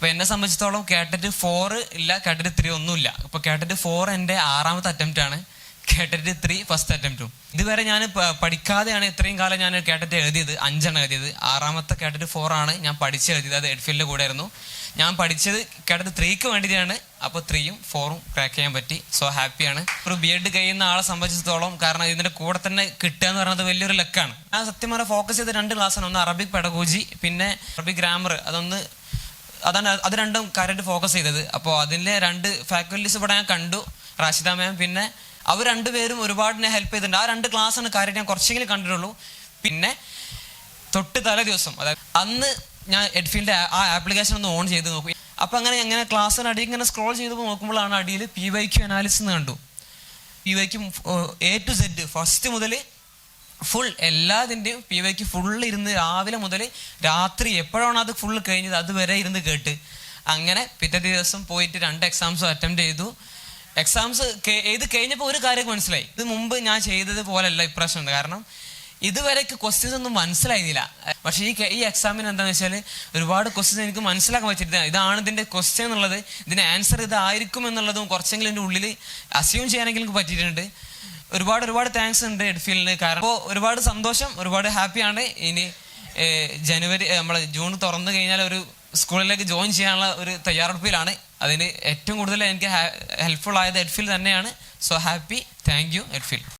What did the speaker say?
അപ്പൊ എന്നെ സംബന്ധിച്ചിടത്തോളം കേട്ടറ്റ് ഫോർ ഇല്ല കേട്ടറ്റ് ത്രീ ഒന്നുമില്ല. അപ്പൊ കേട്ടറ്റ് ഫോർ എന്റെ ആറാമത്തെ അറ്റംപ്റ്റ് ആണ്. കേട്ടറ്റ് ത്രീ ഫസ്റ്റ് അറ്റംപ്റ്റും ഇതുവരെ ഞാൻ പഠിക്കാതെയാണ് ഇത്രയും കാലം ഞാൻ കേട്ടറ്റ് എഴുതിയത്. അഞ്ചെണ്ണം എഴുതിയത്. ആറാമത്തെ കേട്ടറ്റ് ഫോർ ആണ് ഞാൻ പഠിച്ച് എഴുതിയത്. അത് എഡ്ഫീൽഡിന്റെ കൂടെ ആയിരുന്നു. ഞാൻ പഠിച്ചത് കേട്ടത് ത്രീക്ക് വേണ്ടിയാണ് അപ്പോൾ ത്രീയും ഫോറും ക്രാക്ക് ചെയ്യാൻ പറ്റി. സോ ഹാപ്പിയാണ് ഒരു ബി എഡ് കഴിയുന്ന ആളെ സംബന്ധിച്ചിടത്തോളം കാരണം ഇതിന്റെ കൂടെ തന്നെ കിട്ടുക എന്ന് പറയുന്നത് വലിയൊരു ലക്കാണ് ഞാൻ സത്യം പറഞ്ഞാൽ ഫോക്കസ് ചെയ്ത രണ്ട് ക്ലാസ്സാണ് ഒന്ന് അറബിക് പെടഗോജി പിന്നെ അറബിക് ഗ്രാമർ അതൊന്ന് അതാണ് അത് രണ്ടും കാര്യമായിട്ട് ഫോക്കസ് ചെയ്തത്. അപ്പോൾ അതിന്റെ രണ്ട് ഫാക്കൽറ്റീസ് ഇവിടെ ഞാൻ കണ്ടു. റാഷിദ മാം പിന്നെ അവർ രണ്ടുപേരും ഒരുപാട് ഹെൽപ്പ് ചെയ്തിട്ടുണ്ട്. ആ രണ്ട് ക്ലാസ്സാണ് കാര്യം ഞാൻ കുറച്ചെങ്കിലും കണ്ടിട്ടുള്ളൂ. പിന്നെ തൊട്ട് തലേ ദിവസം അതായത് അന്ന് ഞാൻ എഡ്ഫീൽഡ് ആ ആപ്ലിക്കേഷൻ ഒന്ന് ഓൺ ചെയ്ത് നോക്കും. അപ്പോൾ അങ്ങനെ എങ്ങനെ ക്ലാസ്സിന് അടിയിൽ ഇങ്ങനെ സ്ക്രോൾ ചെയ്ത് നോക്കുമ്പോഴാണ് അടിയിൽ പി വൈ ക്യു അനാലിസിസ് കണ്ടു. പി വൈക്കും എ ടു സെഡ് ഫസ്റ്റ് മുതൽ ഫുൾ എല്ലാതിന്റെയും പി വൈക്ക് ഫുൾ ഇരുന്ന് രാവിലെ മുതൽ രാത്രി എപ്പോഴാണ് അത് ഫുൾ കഴിഞ്ഞത് അതുവരെ ഇരുന്ന് കേട്ട്. അങ്ങനെ പിറ്റേ ദിവസം പോയിട്ട് രണ്ട് എക്സാംസും അറ്റംപ്റ്റ് ചെയ്തു. എക്സാംസ് ഇത് കഴിഞ്ഞപ്പോൾ ഒരു കാര്യം മനസ്സിലായി. ഇത് മുമ്പ് ഞാൻ ചെയ്തത് പോലെയല്ല ഇപ്രാവശ്യം കാരണം ഇതുവരേക്ക് ക്വസ്റ്റ്യൻസ് ഒന്നും മനസ്സിലായിരുന്നില്ല. പക്ഷേ ഈ ഈ എക്സാമിന് എന്താണെന്ന് വെച്ചാൽ ഒരുപാട് ക്വസ്റ്റ്യൻസ് എനിക്ക് മനസ്സിലാക്കാൻ പറ്റിയിട്ടില്ല. ഇതാണ് ഇതിന്റെ ക്വസ്റ്റ്യൻ എന്നുള്ളത്. ഇതിന്റെ ആൻസർ ഇതായിരിക്കും എന്നുള്ളതും കുറച്ചെങ്കിലും എന്റെ ഉള്ളിൽ അസ്യൂം ചെയ്യാനെങ്കിലും പറ്റിയിട്ടുണ്ട്. ഒരുപാട് ഒരുപാട് താങ്ക്സ് ഉണ്ട് എഡ്ഫീലിന് കാരണം ഇപ്പോൾ ഒരുപാട് സന്തോഷം ഒരുപാട് ഹാപ്പിയാണ് ഇനി ജനുവരി നമ്മളെ ജൂൺ തുറന്നു കഴിഞ്ഞാൽ ഒരു സ്കൂളിലേക്ക് ജോയിൻ ചെയ്യാനുള്ള ഒരു തയ്യാറെടുപ്പിലാണ്. അതിന് ഏറ്റവും കൂടുതൽ എനിക്ക് ഹെൽപ്ഫുൾ ആയത് എഡ്ഫീൽ തന്നെയാണ്. So happy thank you Edfeel